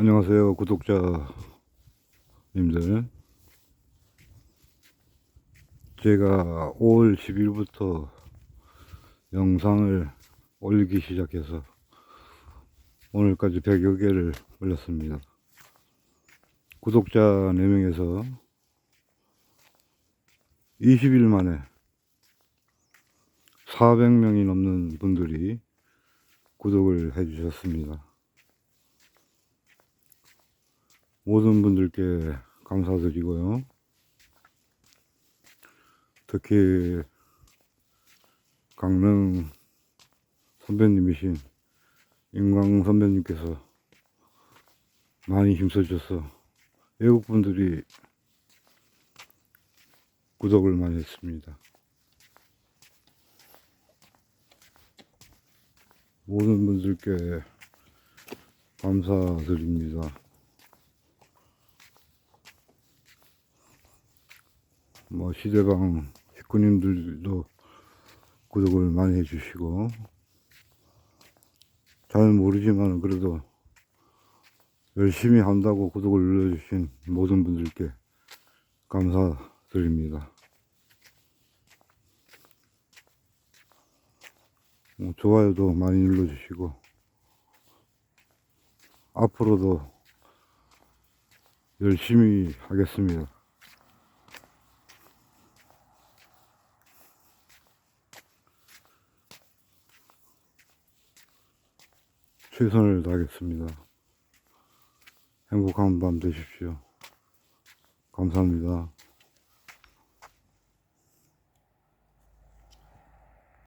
안녕하세요 구독자님들. 제가 5월 10일부터 영상을 올리기 시작해서 오늘까지 100여 개를 올렸습니다. 구독자 4명에서 20일 만에 400명이 넘는 분들이 구독을 해주셨습니다 모든 분들께 감사드리고요. 특히 강릉 선배님이신 임광 선배님께서 많이 힘써주셔서 외국 분들이 구독을 많이 했습니다. 모든 분들께 감사드립니다. 뭐 시대방 식구님들도 구독을 많이 해주시고 잘 모르지만 그래도 열심히 한다고 구독을 눌러주신 모든 분들께 감사드립니다. 뭐 좋아요도 많이 눌러주시고 앞으로도 열심히 하겠습니다. 최선을 다하겠습니다. 행복한 밤 되십시오. 감사합니다.